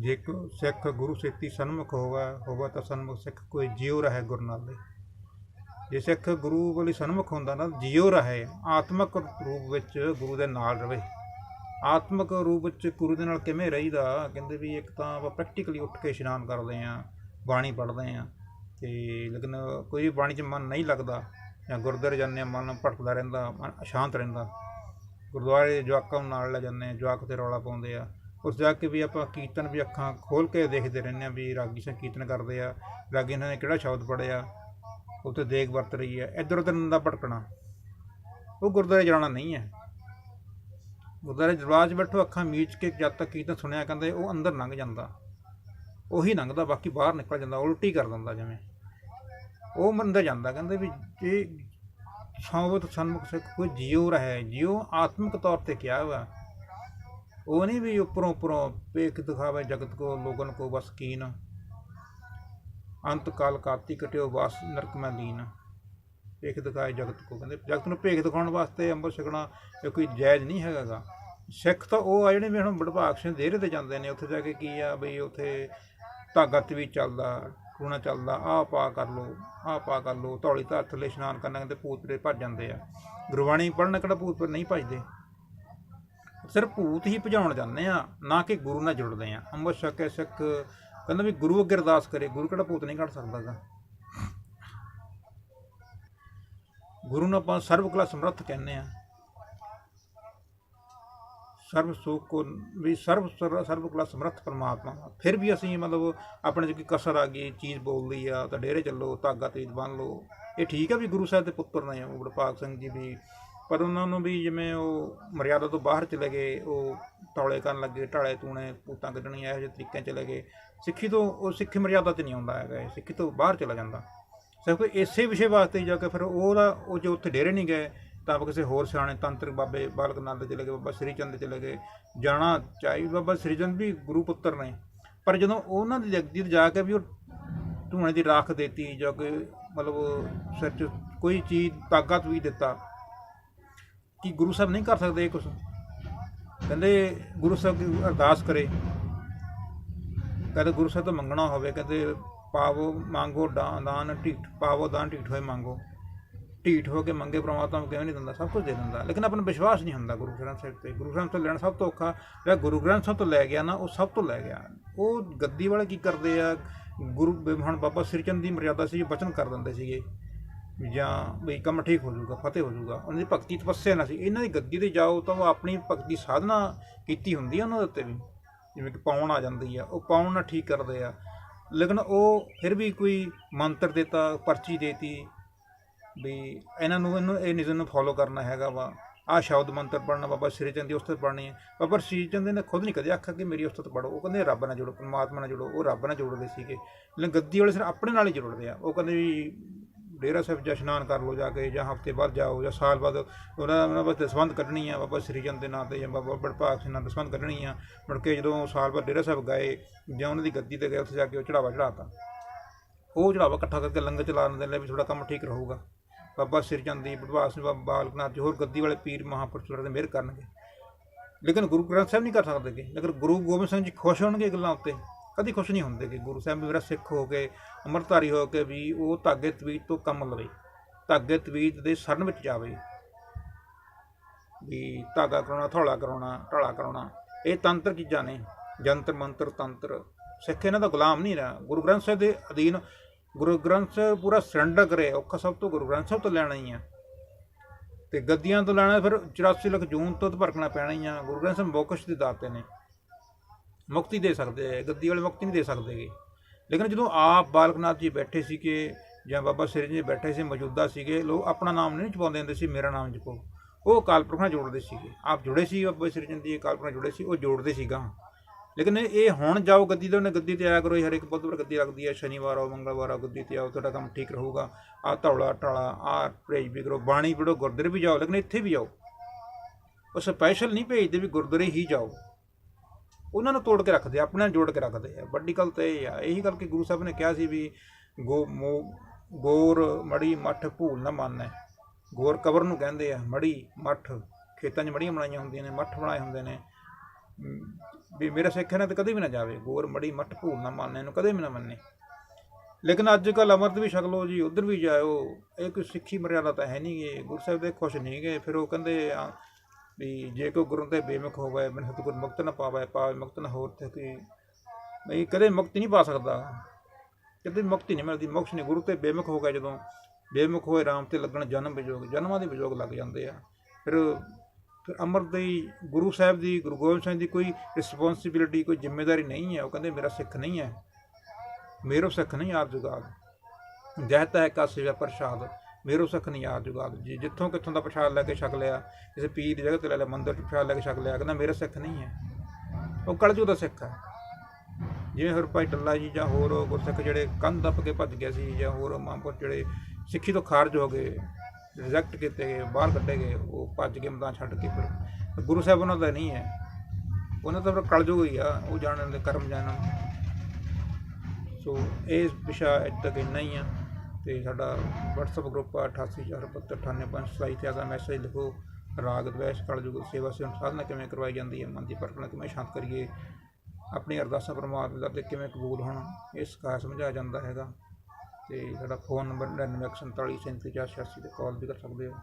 ਜੇ ਕੋ ਸਿੱਖ ਗੁਰੂ ਸੇਤੀ ਸਨਮੁਖ ਹੋਵਾ ਹੋਵਾ ਤਾਂ ਸਨਮੁਖ ਸਿੱਖ ਕੋਈ ਜਿਉ ਰਹੇ ਗੁਰੂ ਦੇ ਜੇ ਸਿੱਖ ਗੁਰੂ ਵਾਲੀ ਸਨਮੁਖ ਹੁੰਦਾ ਨਾ, ਜਿਉ ਰਹੇ, ਆਤਮਿਕ ਰੂਪ ਵਿੱਚ ਗੁਰੂ ਦੇ ਨਾਲ ਰਵੇ। ਆਤਮਿਕ ਰੂਪ ਵਿੱਚ ਗੁਰੂ ਦੇ ਨਾਲ ਕਿਵੇਂ ਰਹੀਦਾ? ਕਹਿੰਦੇ ਵੀ ਇੱਕ ਤਾਂ ਆਪਾਂ ਪ੍ਰੈਕਟੀਕਲੀ ਉੱਠ ਕੇ ਇਸ਼ਨਾਨ ਕਰਦੇ ਆਂ ਬਾਣੀ ਪੜ੍ਹਦੇ ਆਂ ਤੇ ਲੇਕਿਨ ਕੋਈ ਵੀ ਬਾਣੀ 'ਚ ਮਨ ਨਹੀਂ ਲੱਗਦਾ ਜਾਂ ਗੁਰਦੁਆਰੇ ਜਾਂਦੇ ਹਾਂ, ਮਨ ਭਟਕਦਾ ਰਹਿੰਦਾ, ਮਨ ਅਸ਼ਾਂਤ ਰਹਿੰਦਾ। ਗੁਰਦੁਆਰੇ ਜਵਾਕਾਂ ਨੂੰ ਨਾਲ ਲੈ ਜਾਂਦੇ ਹਾਂ, ਜਵਾਕ ਤੇ ਰੌਲਾ ਪਾਉਂਦੇ ਆ। ਉਸ ਜਾ ਕੇ ਵੀ ਆਪਾਂ ਕੀਰਤਨ ਵੀ ਅੱਖਾਂ ਖੋਲ ਕੇ ਦੇਖਦੇ ਰਹਿੰਦੇ ਆ ਵੀ ਰਾਗੀ ਸਿੰਘ ਕੀਰਤਨ ਕਰਦੇ ਆ, ਰਾਗੀ ਇਹਨਾਂ ਨੇ ਕਿਹੜਾ ਸ਼ਬਦ ਪੜਿਆ ਉੱਥੇ ਦੇਖ ਵਰਤ ਰਹੀ ਹੈ, ਇੱਧਰ ਉੱਧਰ ਦਾ ਭਟਕਣਾ। ਉਹ ਗੁਰਦੁਆਰੇ ਜਾਣਾ ਨਹੀਂ ਹੈ। ਗੁਰਦੁਆਰੇ ਦਰਬਾਰ 'ਚ ਬੈਠੋ, ਅੱਖਾਂ ਮੀਚ ਕੇ ਜਦ ਤੱਕ ਕੀਰਤਨ ਸੁਣਿਆ ਕਹਿੰਦੇ ਉਹ ਅੰਦਰ ਲੰਘ ਜਾਂਦਾ। ਉਹੀ ਲੰਘਦਾ, ਬਾਕੀ ਬਾਹਰ ਨਿਕਲ ਜਾਂਦਾ, ਉਲਟੀ ਕਰ ਦਿੰਦਾ ਜਿਵੇਂ। ਉਹ ਮੰਦਰ ਜਾਂਦਾ, ਕਹਿੰਦੇ ਵੀ ਜੇ ਸੌਵਤ ਸਨਮੁਖ ਸਿੱਖ ਕੋਈ ਜਿਉ ਰਹੇ, ਜਿਉ ਆਤਮਿਕ ਤੌਰ ਤੇ ਕਿਹਾ ਵਾ ਉਹ ਨਹੀਂ ਵੀ ਉੱਪਰੋਂ ਉੱਪਰੋਂ ਵੇਖ ਦਿਖਾਵੇ ਜਗਤ ਕੋ, ਲੋਗਨ ਕੋ ਬਸ ਕੀਨ। ਅੰਤ ਕਾਲ ਕਾਤੀ ਕਟਿਓ ਵਾਸ ਨਰਕ ਮੈਂ ਲੀਨ ਭੇਖ ਦਿਖਾਏ ਜਗਤ ਕੋ, ਕਹਿੰਦੇ ਜਗਤ ਨੂੰ ਭੇਖ ਦਿਖਾਉਣ ਵਾਸਤੇ ਅੰਮ੍ਰਿਤ ਛਕਣਾ ਇਹ ਕੋਈ ਜਾਇਜ਼ ਨਹੀਂ ਹੈਗਾਗਾ। ਸਿੱਖ ਤਾਂ ਉਹ ਆ ਜਿਹੜੇ ਵੀ ਹੁਣ ਬੜਭਾਗ ਸਿੰਘ ਦੇਰੇ ਤੇ ਜਾਂਦੇ ਨੇ, ਉੱਥੇ ਜਾ ਕੇ ਕੀ ਆ ਬਈ ਉੱਥੇ ਧਾਗਾ ਵੀ ਚੱਲਦਾ, ਟੂਣਾ ਚੱਲਦਾ, ਆਹ ਪਾ ਕਰ ਲੋ ਆਹ ਪਾ ਕਰ ਲੋ ਧੌਲੀ ਧਰ ਥੱਲੇ ਇਸ਼ਨਾਨ ਕਰਨਾ, ਕਹਿੰਦੇ ਭੂਤ ਪਰੇ ਭੱਜ ਜਾਂਦੇ ਆ। ਗੁਰਬਾਣੀ ਪੜ੍ਹਨ ਕਿਹੜਾ ਭੂਤ ਪਰ ਨਹੀਂ ਭੱਜਦੇ? ਸਿਰਫ ਭੂਤ ਹੀ ਭਜਾਉਣ ਜਾਂਦੇ ਆ, ਨਾ ਕਿ ਗੁਰੂ ਨਾਲ ਜੁੜਦੇ ਆ। ਅੰਮ੍ਰਿਤ ਛਕੇ ਸਿੱਖ ਕਹਿੰਦਾ ਵੀ ਗੁਰੂ ਅੱਗੇ ਅਰਦਾਸ ਕਰੇ, ਗੁਰੂ ਕਿਹੜਾ ਭੂਤ ਨਹੀਂ ਕੱਢ ਸਕਦਾਗਾ ਗੁਰੂ ਨੂੰ ਆਪਾਂ ਸਰਵ ਕਲਾ ਸਮਰੱਥ ਕਹਿੰਦੇ ਆ। ਸਰਬ ਸੁਖ ਕੋ, ਵੀ ਸਰਬ ਸਰਵ ਕਲਾ ਸਮਰੱਥ ਪਰਮਾਤਮਾ ਫਿਰ ਵੀ ਅਸੀਂ ਮਤਲਬ ਆਪਣੇ 'ਚ ਕੋਈ ਕਸਰ ਆ ਗਈ, ਚੀਜ਼ ਬੋਲਦੀ ਆ, ਤਾਂ ਡੇਰੇ ਚੱਲੋ, ਧਾਗਾ ਤੀਤ ਬੰਨ ਲਓ। ਇਹ ਠੀਕ ਆ ਵੀ ਗੁਰੂ ਸਾਹਿਬ ਦੇ ਪੁੱਤਰ ਨੇ ਉਹ ਵਡਭਾਗ ਸਿੰਘ ਜੀ ਵੀ। ਪਰ ਉਹਨਾਂ ਨੂੰ ਵੀ ਜਿਵੇਂ ਉਹ ਮਰਿਆਦਾ ਤੋਂ ਬਾਹਰ ਚਲੇ ਗਏ, ਉਹ ਤੌਲੇ ਕਰਨ ਲੱਗੇ, ਢਾਲੇ ਤੂਣੇ ਪੂਤਾਂ ਕੱਢਣੀਆਂ, ਇਹੋ ਜਿਹੇ ਤਰੀਕਿਆਂ ਚਲੇ ਗਏ। ਸਿੱਖੀ ਤੋਂ, ਉਹ ਸਿੱਖੀ ਮਰਿਆਦਾ 'ਚ ਨਹੀਂ ਆਉਂਦਾ ਹੈਗਾ ਸਿੱਖੀ ਤੋਂ ਬਾਹਰ ਚਲਾ ਜਾਂਦਾ। ਸਿਰਫ ਇਸੇ ਵਿਸ਼ੇ ਵਾਸਤੇ ਜਾ ਕੇ ਫਿਰ ਉਹਦਾ, ਉਹ ਜੋ ਉੱਥੇ ਡੇਰੇ ਨਹੀਂ ਗਏ, ਤਾਂ ਕਿਸੇ ਹੋਰ ਸਿਆਣੇ ਤੰਤਰ ਬਾਬੇ ਬਾਲਕ ਨੰਦ ਚਲੇ ਗਏ, ਬਾਬਾ ਸ੍ਰੀ ਚੰਦ ਚਲੇ ਗਏ। ਜਾਣਾ ਚਾਹੀ ਬਾਬਾ ਸ੍ਰੀ ਚੰਦ ਵੀ ਗੁਰੂ ਪੁੱਤਰ ਨੇ। ਪਰ ਜਦੋਂ ਉਹਨਾਂ ਦੀ ਜਗਦੀ ਤੇ ਜਾ ਕੇ ਵੀ ਉਹ ਧੂਣੇ ਦੀ ਰਾਖ ਦਿੱਤੀ ਜਾਂ ਕੋਈ ਮਤਲਬ ਸਿਰ 'ਚ ਕੋਈ ਚੀਜ਼, ਤਾਕਤ ਵੀ ਦਿੱਤਾ ਕਿ ਗੁਰੂ ਸਾਹਿਬ ਨਹੀਂ ਕਰ ਸਕਦੇ ਇਹ ਕੁਝ ਕਹਿੰਦੇ ਗੁਰੂ ਸਾਹਿਬ ਅਰਦਾਸ ਕਰੇ। ਕਹਿੰਦੇ ਗੁਰੂ ਸਾਹਿਬ ਤੋਂ ਮੰਗਣਾ ਹੋਵੇ, ਕਹਿੰਦੇ ਪਾਵੋ, ਮੰਗੋ ਦਾਨ ਢੀਠ, ਪਾਵੋ, ਦਾਨ ਢੀਠ ਹੋਏ ਮੰਗੋ। ਢੀਠ ਹੋ ਕੇ ਮੰਗੇ, ਪ੍ਰਮਾਤਮਾ ਨੂੰ ਕਿਉਂ ਨਹੀਂ ਦਿੰਦਾ, ਸਭ ਕੁਝ ਦੇ ਦਿੰਦਾ। ਲੇਕਿਨ ਆਪਣਾ ਵਿਸ਼ਵਾਸ ਨਹੀਂ ਹੁੰਦਾ ਗੁਰੂ ਗ੍ਰੰਥ ਸਾਹਿਬ ਤੇ। ਗੁਰੂ ਗ੍ਰੰਥ ਤੋਂ ਲੈਣਾ ਸਭ ਤੋਂ ਔਖਾ, ਜਿਹੜਾ ਗੁਰੂ ਗ੍ਰੰਥ ਸਾਹਿਬ ਤੋਂ ਲੈ ਗਿਆ ਨਾ, ਉਹ ਸਭ ਤੋਂ ਲੈ ਗਿਆ। ਉਹ ਗੱਦੀ ਵਾਲੇ ਕੀ ਕਰਦੇ ਆ? ਗੁਰੂ, ਹੁਣ ਬਾਬਾ ਸ੍ਰੀ ਚੰਦ ਦੀ ਮਰਿਆਦਾ ਸੀ, ਬਚਨ ਕਰ ਦਿੰਦੇ ਸੀਗੇ। ਜਾਂ ਵੀ ਕੰਮ ਠੀਕ ਹੋ ਜਾਊਗਾ, ਫਤਿਹ ਹੋ ਜਾਊਗਾ, ਉਹਨਾਂ ਦੀ ਭਗਤੀ ਤਪੱਸਿਆ ਨਾ ਸੀ। ਇਹਨਾਂ ਦੀ ਗੱਦੀ ਤੇ ਜਾਓ ਤਾਂ ਉਹ ਆਪਣੀ ਭਗਤੀ ਸਾਧਨਾ ਕੀਤੀ ਹੁੰਦੀ ਆ ਉਹਨਾਂ ਦੇ ਉੱਤੇ ਵੀ, ਜਿਵੇਂ ਕਿ ਪਾਉਣ ਆ ਜਾਂਦੀ ਆ, ਉਹ ਪਾਉਣ ਨਾਲ ਠੀਕ ਕਰਦੇ ਆ। ਲੇਕਿਨ ਉਹ ਫਿਰ ਵੀ ਕੋਈ ਮੰਤਰ ਦਿੱਤਾ, ਪਰਚੀ ਦੇਤੀ ਵੀ ਇਹਨਾਂ ਨੂੰ, ਇਹਨੂੰ, ਇਹ ਨਿਯਮ ਨੂੰ ਫੋਲੋ ਕਰਨਾ ਹੈਗਾ ਵਾ। ਆਹ ਸ਼ਬਦ ਮੰਤਰ ਪੜਨਾ ਬਾਬਾ ਸ੍ਰੀ ਚੰਦ ਦੀ ਉਸਤਤ ਪੜਨੀ ਹੈ ਬਾਬਾ ਸ੍ਰੀ ਚੰਦ ਨੇ ਖੁਦ ਨਹੀਂ ਕਦੇ ਆਖਿਆ ਕਿ ਮੇਰੀ ਉਸਤਤ ਪੜੋ ਉਹ ਕਹਿੰਦੇ ਰੱਬ ਨਾਲ ਜੁੜੋ, ਪਰਮਾਤਮਾ ਨਾਲ ਜੁੜੋ, ਉਹ ਰੱਬ ਨਾਲ ਜੁੜਦੇ ਸੀਗੇ। ਲੇਕਿਨ ਗੱਦੀ ਵਾਲੇ ਸਿਰ ਆਪਣੇ ਨਾਲ ਹੀ ਜੁੜਦੇ ਆ। ਉਹ ਕਹਿੰਦੇ ਵੀ ਡੇਰਾ ਸਾਹਿਬ ਜਾ ਇਸ਼ਨਾਨ ਕਰ ਲਓ ਜਾ ਕੇ ਜਾਂ ਹਫ਼ਤੇ ਬਾਅਦ ਜਾਓ ਜਾਂ ਸਾਲ ਬਾਅਦ ਉਹਨਾਂ ਉਹਨਾਂ ਵਾਸਤੇ ਦਸਵੰਧ ਕੱਢਣੀ ਆ, ਬਾਬਾ ਸ੍ਰੀ ਚੰਦ ਦੇ ਨਾਂ ਤੇ ਜਾਂ ਬਾਬਾ ਬੜਪਾਗ ਸਿੰਘ ਨਾਲ ਦਸਵੰਧ ਕੱਢਣੀ ਆ, ਮੁੜ ਕੇ ਜਦੋਂ ਸਾਲ ਬਾਅਦ ਡੇਰਾ ਸਾਹਿਬ ਗਏ ਜਾਂ ਉਹਨਾਂ ਦੀ ਗੱਦੀ ਤੇ ਗਏ, ਉੱਥੇ ਜਾ ਕੇ ਉਹ ਚੜਾਵਾ ਚੜਾਤਾ ਉਹ ਚੜਾਵਾ ਇਕੱਠਾ ਕਰਕੇ ਲੰਗਰ ਚਲਾ ਦਿੰਦੇ ਨੇ ਵੀ ਥੋੜਾ ਕੰਮ ਠੀਕ ਰਹੂਗਾ। ਬਾਬਾ ਸ੍ਰੀ ਦੀ ਬੜਵਾਸ ਸਿੰਘ ਬਾਬਾ ਬਾਲਕਨਾਥ ਜੀ ਹੋਰ ਗੱਦੀ ਵਾਲੇ ਪੀਰ ਮਹਾਂਪੁਰਸ਼ ਦੇ ਮਿਹਰ ਕਰਨਗੇ। ਲੇਕਿਨ ਗੁਰੂ ਗ੍ਰੰਥ ਸਾਹਿਬ ਨਹੀਂ ਕਰ ਸਕਦੇ ਲੇਕਿਨ ਗੁਰੂ ਗੋਬਿੰਦ ਸਿੰਘ ਜੀ ਖੁਸ਼ ਹੋਣਗੇ ਗੱਲਾਂ ਉੱਤੇ। ਕਦੀ ਖੁਸ਼ ਨਹੀਂ ਹੁੰਦੇ ਕਿ ਗੁਰੂ ਸਾਹਿਬ ਮੇਰਾ ਸਿੱਖ ਹੋ ਕੇ, ਅੰਮ੍ਰਿਤਧਾਰੀ ਹੋ ਕੇ ਵੀ ਉਹ ਧਾਗੇ ਤਵੀਤ ਤੋਂ ਕੰਮ ਲਵੇ, ਧਾਗੇ ਤਵੀਤ ਦੇ ਸਰਨ ਵਿੱਚ ਜਾਵੇ। ਵੀ ਧਾਗਾ ਕਰਾਉਣਾ ਥੋੜਾ ਕਰਾਉਣਾ, ਢਾਲਾ ਕਰਾਉਣਾ, ਇਹ ਤੰਤਰ ਚੀਜ਼ਾਂ ਨੇ। ਜੰਤਰ, ਮੰਤਰ, ਤੰਤਰ। ਸਿੱਖ ਇਹਨਾਂ ਦਾ ਗੁਲਾਮ ਨਹੀਂ ਰਿਹਾ। ਗੁਰੂ ਗ੍ਰੰਥ ਸਾਹਿਬ ਦੇ ਅਧੀਨ, ਗੁਰੂ ਗ੍ਰੰਥ ਸਾਹਿਬ ਪੂਰਾ ਸਰੈਂਡਰ ਕਰੇ ਔਖਾ ਸਭ ਤੋਂ ਗੁਰੂ ਗ੍ਰੰਥ ਸਾਹਿਬ ਤੋਂ ਲੈਣਾ ਹੀ ਆ। ਤੇ ਗੱਦੀਆਂ ਤੋਂ ਲੈਣਾ, ਫਿਰ 84 ਲੱਖ ਜੂਨ ਤੋਂ ਭਰਕਣਾ ਪੈਣਾ ਹੀ ਆ। ਗੁਰੂ ਗ੍ਰੰਥ ਸਾਹਿਬ ਮੋਕਸ਼ ਦੇ ਦਾਤੇ ਨੇ। ਮੁਕਤੀ ਦੇ ਸਕਦੇ ਹੈ ਗੱਦੀ ਵਾਲੇ ਮੁਕਤੀ ਨਹੀਂ ਦੇ ਸਕਦੇਗੇ। ਲੇਕਿਨ ਜਦੋਂ ਆਪ ਬਾਲਕ ਨਾਥ ਜੀ ਬੈਠੇ ਸੀਗੇ ਜਾਂ ਬਾਬਾ ਸ੍ਰੀ ਜੀ ਬੈਠੇ ਸੀ, ਮੌਜੂਦਾ ਸੀਗੇ, ਲੋਕ ਆਪਣਾ ਨਾਮ ਨਹੀਂ ਜਪਾਉਂਦੇ ਹੁੰਦੇ ਸੀ, ਮੇਰਾ ਨਾਮ ਜਪੋ ਉਹ ਅਕਾਲ ਪੁਰਖ ਨਾਲ ਜੋੜਦੇ ਸੀਗੇ। ਆਪ ਜੁੜੇ ਸੀ, ਬਾਬਾ ਸ੍ਰੀ ਚੰਦ ਜੀ ਅਕਾਲ ਪੁਰਖ ਨਾਲ ਜੁੜੇ ਸੀ, ਉਹ ਜੋੜਦੇ ਸੀਗਾ ਲੇਕਿਨ ਇਹ ਹੁਣ ਜਾਓ ਗੱਦੀ ਤੇ, ਉਹਨੇ ਗੱਦੀ ਤੇ ਆਇਆ ਕਰੋ ਹਰ ਇੱਕ ਬੁੱਧਵਾਰ ਗੱਦੀ ਲੱਗਦੀ ਹੈ, ਸ਼ਨੀਵਾਰ ਆਓ, ਮੰਗਲਵਾਰ ਆਓ, ਗੱਦੀ ਤੇ ਆਓ, ਤੁਹਾਡਾ ਕੰਮ ਠੀਕ ਰਹੂਗਾ। ਆ ਧੌਲਾ, ਟਾਲਾ ਆ ਪ੍ਰੇਜ ਵੀ ਕਰੋ, ਬਾਣੀ ਪੜੋ ਗੁਰਦੁਆਰੇ ਵੀ ਜਾਓ, ਲੇਕਿਨ ਇੱਥੇ ਵੀ ਜਾਓ। ਉਹ ਸਪੈਸ਼ਲ ਨਹੀਂ ਭੇਜਦੇ ਵੀ ਗੁਰਦੁਆਰੇ ਹੀ ਜਾਓ। ਉਹਨਾਂ ਨੂੰ ਤੋੜ ਕੇ ਰੱਖਦੇ ਆ, ਆਪਣੇ ਨਾਲ ਜੋੜ ਕੇ ਰੱਖਦੇ ਆ। ਵੱਡੀ ਗੱਲ ਤਾਂ ਇਹ ਆ ਇਹੀ ਗੱਲ ਕਿ ਗੁਰੂ ਸਾਹਿਬ ਨੇ ਕਿਹਾ ਸੀ ਵੀ ਗੋ ਮੋ ਗੋਰ ਮੜੀ ਮੱਠ ਭੂਲ ਨਾ ਮੰਨੈ। ਗੋਰ ਕਬਰ ਨੂੰ ਕਹਿੰਦੇ ਆ ਮੜੀ ਮੱਠ ਖੇਤਾਂ 'ਚ ਮੜੀਆਂ ਬਣਾਈਆਂ ਹੁੰਦੀਆਂ ਨੇ ਮੱਠ ਬਣਾਏ ਹੁੰਦੇ ਨੇ। ਵੀ ਮੇਰਾ ਸਿੱਖ ਇਹਨਾਂ ਤੇ ਕਦੇ ਵੀ ਨਾ ਜਾਵੇ ਗੋਰ ਮੜੀ ਮੱਠ ਭੂਲ ਨਾ ਮੰਨੇ ਇਹਨੂੰ ਕਦੇ ਵੀ ਨਾ ਮੰਨੇ। ਲੇਕਿਨ ਅੱਜ ਕੱਲ ਅਮਰਤ ਵੀ ਛਕ ਲਓ ਜੀ ਉਧਰ ਵੀ ਜਾਇਓ ਇਹ ਕੋਈ ਸਿੱਖੀ ਮਰਿਆਦਾ ਤਾਂ ਹੈ ਨਹੀਂ ਗੇ ਗੁਰੂ ਸਾਹਿਬ ਦੇ ਖੁਸ਼ ਨਹੀਂ ਗਏ ਫਿਰ ਉਹ ਕਹਿੰਦੇ ਆ ਵੀ ਜੇ ਕੋਈ ਗੁਰੂ ਤੇ ਬੇਮੁਖ ਹੋਵੇ, ਮਨ ਸਤਿਗੁਰ ਮੁਕਤ ਨਾ ਪਾਵੇ ਪਾਵੇ ਮੁਕਤ ਨਾ ਹੋਰ ਤੇ ਕੋਈ ਨਹੀਂ ਕਦੇ ਮੁਕਤ ਨਹੀਂ ਪਾ ਸਕਦਾ। ਕਦੇ ਮੁਕਤੀ ਨਹੀਂ ਮਿਲਦੀ ਮੋਕਸ਼ ਨਹੀਂ। ਗੁਰੂ ਤੇ ਬੇਮੁਖ ਹੋ ਗਿਆ ਜਦੋਂ ਬੇਮੁਖ ਹੋਏ, ਰਾਮ ਤੇ ਲੱਗਣ ਜਨਮ ਵਿਜੋਗ, ਜਨਮਾਂ ਦੇ ਵਿਜੋਗ ਲੱਗ ਜਾਂਦੇ ਆ। ਫਿਰ ਫਿਰ ਅਮਰ ਦੀ ਗੁਰੂ ਸਾਹਿਬ ਦੀ, ਗੁਰੂ ਗੋਬਿੰਦ ਸਿੰਘ ਦੀ ਕੋਈ ਰਿਸਪੌਂਸਿਬਿਲਿਟੀ ਕੋਈ ਜ਼ਿੰਮੇਵਾਰੀ ਨਹੀਂ ਹੈ। ਉਹ ਕਹਿੰਦੇ, ਮੇਰਾ ਸਿੱਖ ਨਹੀਂ ਹੈ। ਮੇਰੋ ਸਿੱਖ ਨਹੀਂ, ਆਪ ਜੁਗਾਦ ਜਹਤਾ ਹੈ ਕਾਸੀ ਦਾ ਪ੍ਰਸ਼ਾਦ। ਮੇਰੋ ਸਿੱਖ ਨਹੀਂ ਆਪ ਜੁਗਾਦ ਜੀ ਜਿੱਥੋਂ ਕਿੱਥੋਂ ਦਾ ਪ੍ਰਸ਼ਾਦ ਲੈ ਕੇ ਛਕ ਲਿਆ, ਕਿਸੇ ਪੀਰ ਦੀ ਜਗ੍ਹਾ ਤੇ ਲੈ ਲਿਆ, ਮੰਦਰ 'ਚ ਪ੍ਰਸ਼ਾਦ ਲੈ ਕੇ ਛਕ ਲਿਆ, ਕਹਿੰਦਾ ਮੇਰਾ ਸਿੱਖ ਨਹੀਂ ਹੈ। ਉਹ ਕਲਜੂ ਦਾ ਸਿੱਖ ਹੈ। ਜਿਵੇਂ ਹੋਰ ਭਾਈ ਟੱਲਾ ਜੀ ਜਾਂ ਹੋਰ ਗੁਰਸਿੱਖ ਜਿਹੜੇ ਕੰਧ ਦੱਪ ਕੇ ਭੱਜ ਗਏ ਸੀ ਜਾਂ ਹੋਰ ਮਾਂਪੁਰ ਜਿਹੜੇ ਸਿੱਖੀ ਤੋਂ ਖਾਰਜ ਹੋ ਗਏ ਰਿਜੈਕਟ ਕੀਤੇ ਗਏ, ਬਾਹਰ ਕੱਢੇ ਗਏ, ਉਹ ਭੱਜ ਕੇ ਮੈਦਾਨ ਛੱਡ ਕੇ ਫਿਰ ਗੁਰੂ ਸਾਹਿਬ ਉਹਨਾਂ ਦਾ ਨਹੀਂ ਹੈ। ਉਹਨਾਂ ਦਾ ਫਿਰ ਕਲਜੂ ਹੀ ਆ, ਉਹ ਜਾਣਨ ਦੇ ਕਰਮ ਜਾਣਨ। ਸੋ ਇਹ ਵਿਸ਼ਾ ਅੱਜ ਤੱਕ ਇੰਨਾ ਹੀ ਆ। ਤੇ ਸਾਡਾ WhatsApp ਗਰੁੱਪ ਆ 8847985527 ਤੇ ਆਦਾ ਮੈਸੇਜ ਲਿਖੋ, ਰਾਗ, ਦਵੈਸ਼, ਕਲਯੁਗ, ਸੇਵਾ ਸੇ ਸਾਧਨਾ ਕਿਵੇਂ ਕਰਵਾਈ ਜਾਂਦੀ ਹੈ, ਮਨ ਦੀ ਪਰਖਣਾ ਕਿਵੇਂ ਸ਼ਾਂਤ ਕਰੀਏ, ਆਪਣੀ ਅਰਦਾਸਾਂ ਪਰਮਾਤਮਾ ਦੇ ਕਿਵੇਂ ਕਬੂਲ ਹੋਣ, ਇਹ ਸਿਖਾ ਸਮਝਾਇਆ ਜਾਂਦਾ ਹੈਗਾ। ਤੇ ਸਾਡਾ ਫੋਨ ਨੰਬਰ 9947373486 ਤੇ ਕਾਲ ਵੀ ਕਰ ਸਕਦੇ ਹੋ।